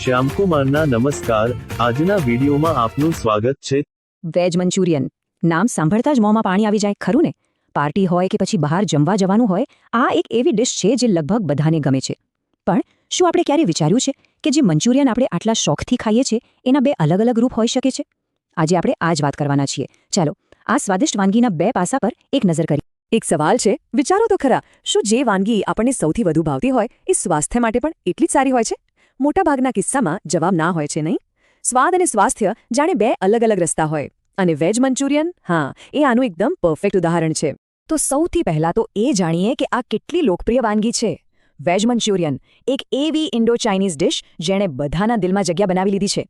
શ્યામકુમારના નમસ્કાર. આજના વિડીયોમાં આપનું સ્વાગત છે. Veg Manchurian. નામ સાંભળતા જ મોંમાં પાણી આવી જાય, ખરું ને? પાર્ટી હોય કે પછી બહાર જમવા જવાનું હોય, આ એક એવી ડિશ છે જે લગભગ બધાને ગમે છે. પણ શું આપણે ક્યારે વિચાર્યું છે કે જે મંચુરિયન આપણે આટલા શોખથી ખાઈએ છીએ એના બે અલગ અલગ રૂપ હોઈ શકે છે? આજે આપણે આ જ વાત કરવાના છીએ. ચાલો, આ સ્વાદિષ્ટ વાનગીના બે પાસા પર એક નજર કરીએ. એક સવાલ છે, વિચારો તો ખરા, શું જે વાનગી આપણને સૌથી વધુ ભાવતી હોય, એ સ્વાસ્થ્ય માટે પણ એટલી જ સારી હોય છે? મોટાભાગના કિસ્સામાં જવાબ ના હોય છે, નહીં? સ્વાદ અને સ્વાસ્થ્ય જાણે બે અલગ અલગ રસ્તા હોય. અને વેજ મંચુરિયન? હા, એ આનું એકદમ પરફેક્ટ ઉદાહરણ છે. તો સૌથી પહેલા તો એ જાણીએ કે આ કેટલી લોકપ્રિય વાનગી છે. વેજ મંચુરિયન, એક એવી ઇન્ડો ચાઇનીઝ ડિશ જેણે બધાના દિલમાં જગ્યા બનાવી લીધી છે.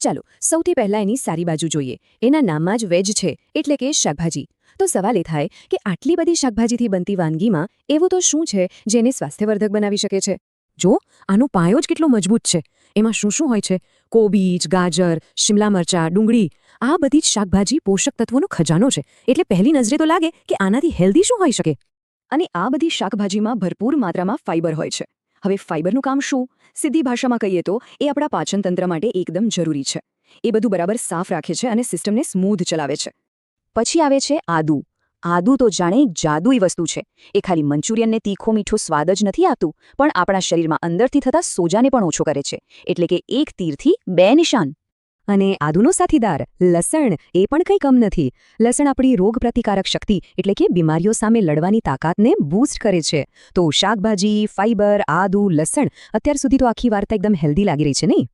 ચાલો, સૌથી પહેલાં એની સારી બાજુ જોઈએ. એના નામમાં જ વેજ છે, એટલે કે શાકભાજી. તો સવાલ એ થાય કે આટલી બધી શાકભાજીથી બનતી વાનગીમાં એવું તો શું છે જેને સ્વાસ્થ્યવર્ધક બનાવી શકે છે? જો, આનો પાયો જ કેટલો મજબૂત છે. એમાં શું શું હોય છે? કોબીજ, ગાજર, શિમલા મરચા, ડુંગળી, આ બધી જ શાકભાજી પોષક તત્વોનો ખજાનો છે. એટલે પહેલી નજરે તો લાગે કે આનાથી હેલ્ધી શું હોઈ શકે? અને આ બધી શાકભાજીમાં ભરપૂર માત્રામાં ફાઇબર હોય છે. હવે ફાઇબરનું કામ શું? સીધી ભાષામાં કહીએ તો, એ આપણા પાચનતંત્ર માટે એકદમ જરૂરી છે. એ બધું બરાબર સાફ રાખે છે અને સિસ્ટમને સ્મૂધ ચલાવે છે. પછી આવે છે આદુ. આદુ તો જાણે જાદુઈ વસ્તુ છે. એ ખાલી મંચુરિયનને તીખો મીઠો સ્વાદ જ નથી આપતું પણ આપણા શરીરમાં અંદરથી થતા સોજાને પણ ઓછો કરે છે. એટલે કે એક તીરથી બે નિશાન. અને આદુનો સાથીદાર, લસણ, એ પણ કંઈ કમ નથી. લસણ આપણી રોગપ્રતિકારક શક્તિ, એટલે કે બીમારીઓ સામે લડવાની તાકાતને બૂસ્ટ કરે છે. તો શાકભાજી ફાઇબર આદુ, લસણ, અત્યાર સુધી તો આખી વાર્તા એકદમ હેલ્ધી લાગી રહી છે, નહીં?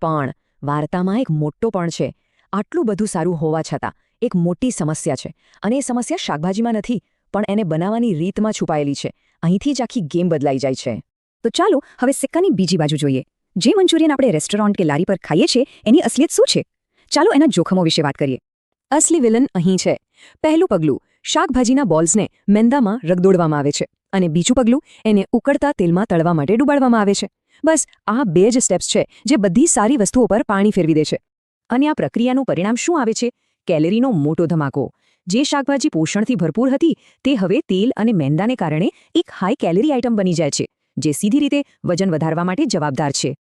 પણ વાર્તામાં એક મોટો પણ છે. આટલું બધું સારું હોવા છતાં એક મોટી સમસ્યા છે. અને એ સમસ્યા શાકભાજીમાં નથી, પણ એને બનાવવાની રીતમાં છુપાયેલી છે. અહીંથી જ આખી ગેમ બદલાઈ જાય છે. તો ચાલો, હવે સિક્કાની બીજી બાજુ જોઈએ. જે મંચુરિયન આપણે રેસ્ટોરન્ટ કે લારી પર ખાઈએ છીએ, એની અસલિયત શું છે? ચાલો એના જોખમો વિશે વાત કરીએ. અસલી વિલન અહીં છે. પહેલું પગલું, શાકભાજીના બોલ્સને મેંદામાં રગદોડવામાં આવે છે. અને બીજું પગલું, એને ઉકળતા તેલમાં તળવા માટે ડૂબાડવામાં આવે છે. બસ, આ બે જ સ્ટેપ્સ છે, જે બધી સારી વસ્તુઓ પર પાણી ફેરવી દે છે. અને આ પ્રક્રિયાનું પરિણામ શું આવે છે? કેલેરીનો મોટો ધમાકો. જે શાકભાજી પોષણથી ભરપૂર હતી, તે હવે તેલ અને મેંદાને કારણે એક હાઈ કેલેરી આઇટમ બની જાય છે, જે સીધી રીતે વજન વધારવા માટે જવાબદાર છે.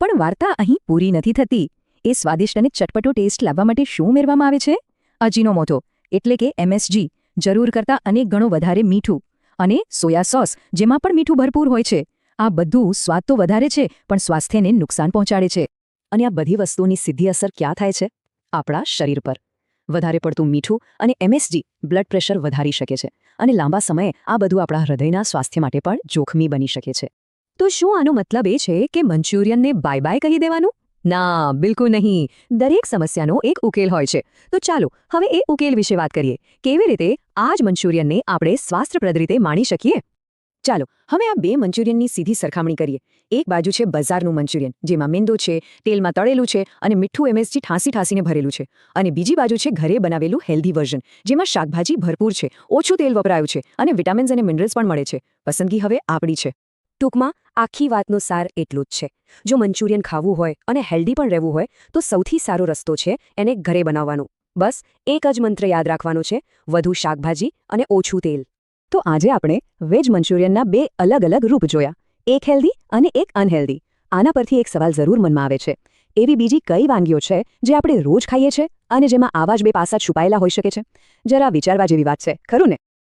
પણ વાર્તા અહીં પૂરી નથી થતી. એ સ્વાદિષ્ટ અને ચટપટો ટેસ્ટ લાવવા માટે શું ઉમેરવામાં આવે છે? અજીનોમોટો એટલે કે એમએસજી જરૂર કરતાં અનેક ગણો વધારે મીઠું અને સોયા સોસ, જેમાં પણ મીઠું ભરપૂર હોય છે. આ બધું સ્વાદ તો વધારે છે, પણ સ્વાસ્થ્યને નુકસાન પહોંચાડે છે. અને આ બધી વસ્તુઓની સીધી અસર ક્યાં થાય છે? આપણા શરીર પર. વધારે પડતું મીઠું અને એમએસજી બ્લડ પ્રેશર વધારી શકે છે અને લાંબા સમયે આ બધું આપણા હૃદયના સ્વાસ્થ્ય માટે પણ જોખમી બની શકે છે. તો શું આનો મતલબ એ છે કે મંચુરિયનને બાય બાય કહી દેવાનું? ના, બિલકુલ નહીં. દરેક સમસ્યાનો એક ઉકેલ હોય છે. તો ચાલો, હવે એ ઉકેલ વિશે વાત કરીએ. કેવી રીતે આ જ મંચુરિયનને આપણે સ્વાસ્થ્યપ્રદ રીતે માણી શકીએ? ચાલો, હવે આ બે મંચુરિયનની સીધી સરખામણી કરીએ. એક બાજુ છે બજારનું મંચુરિયન, જેમાં મેંદો છે, તેલમાં તળેલું છે અને મીઠું એમએસજી ઠાંસી ઠાંસીને ભરેલું છે. અને બીજી બાજુ છે ઘરે બનાવેલું હેલ્ધી વર્ઝન, જેમાં શાકભાજી ભરપૂર છે, ઓછું તેલ વપરાયું છે અને વિટામિન્સ અને મિનરલ્સ પણ મળે છે. પસંદગી હવે આપણી છે. ટૂંકમાં, આખી વાતનો સાર એટલું જ છે. જો મંચુરિયન ખાવું હોય અને હેલ્ધી પણ રહેવું હોય, તો સૌથી સારો રસ્તો છે એને ઘરે બનાવવાનો. બસ, એક જ મંત્ર યાદ રાખવાનો છે, વધુ શાકભાજી અને ઓછું તેલ. તો આજે આપણે વેજ મંચુરિયનના બે અલગ અલગ રૂપ જોયા. એક હેલ્ધી અને એક અનહેલ્ધી. આના પરથી એક સવાલ જરૂર મનમાં આવે છે. એવી બીજી કઈ વાનગીઓ છે જે આપણે રોજ ખાઈએ છીએ અને જેમાં આવા જ બે પાસા છુપાયેલા હોઈ શકે છે? જરા વિચારવા જેવી વાત છે, ખરું ને?